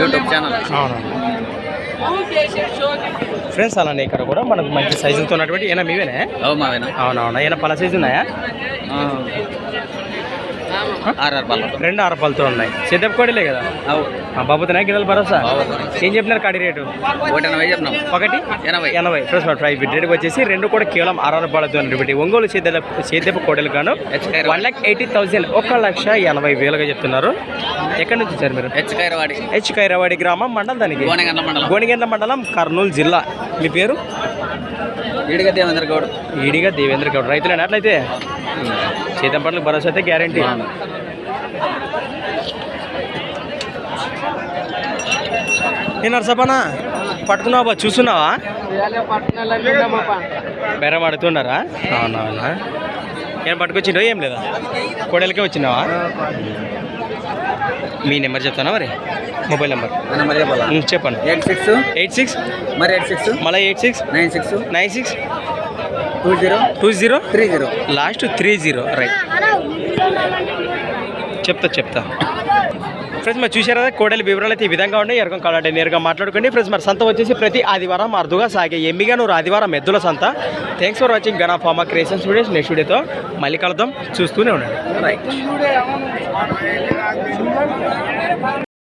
YouTube channel. Friends అలానే ఇక్కడ కూడా మనకు మంచి సైజుతో ఉన్నటువంటి ఏనా మీవేనా? అవునవునా ఏమైనా పలా సైజు ఉన్నాయా? రెండు అరపలతో ఉన్నాయి. సిద్ధపు కోడిలే కదా? అవు. ఆ బాబుతోనే గిన్నెల భరోసా? ఏం చెప్పినారు కడి రేటు? ఒకటి ఎనభై ఎనభై. ఫ్రెండ్స్ మన ప్రైస్ రేట్కి వచ్చేసి రెండు కూడా కేవలం అరవై రూపాయలతో ఉన్నటువంటి ఒంగోలు సేద్య సేద్యపు కోడలు గాను వన్ ల్యాక్ ఎయిటీ థౌసండ్ ఒక లక్ష ఎనభై వేలుగా చెప్తున్నారు. ఎక్కడి నుంచి వచ్చారు మీరు? హెచ్ కైరవాడి హెచ్ ఖైరవాడి గ్రామం మండలం దానికి. గోనిగండ్ల మండలం కర్నూలు జిల్లా. మీ పేరు? ఈడిగా దేవేంద్ర గౌడ్. ఈడిగా దేవేంద్ర గౌడ్. రైతులేనా అట్లయితే? సీతం పంటలకు భరోసా అయితే గ్యారంటీ. నేను నరసపనా పట్టుకున్నావా బా? చూస్తున్నావా? బెరం ఆడుతున్నారా? అవునవునా. ఏం పట్టుకొచ్చిండో ఏం లేదా? కోడలికే వచ్చినావా? మీ నెంబర్ చెప్తానా మరి? Mobile number. చెప్పండి. Eight six. Eight six? మరి ఎయిట్ సిక్స్? మళ్ళీ eight six? Nine six. Nine six? Two zero? Two zero? Three zero. Last three zero right. చెప్తా చెప్తా. ఫ్రెండ్స్ మరి చూసారా కోడలి వివరాలు అయితే ఈ విధంగా ఉన్నాయి. ఎరకం కావాలంటే నేరుగా మాట్లాడుకోండి. ఫ్రెండ్స్ మరి సంత వచ్చేసి ప్రతి ఆదివారం అరుదుగా సాగే ఎమ్మిగా నువ్వు ఆదివారం ఎద్దుల సంత. థ్యాంక్స్ ఫర్ వాచింగ్ గనా ఫార్మా క్రియేషన్ స్టూడియోస్ నెక్స్ట్ వీడియోతో మళ్ళీ కలుద్దాం. చూస్తూనే ఉండండి. రైట్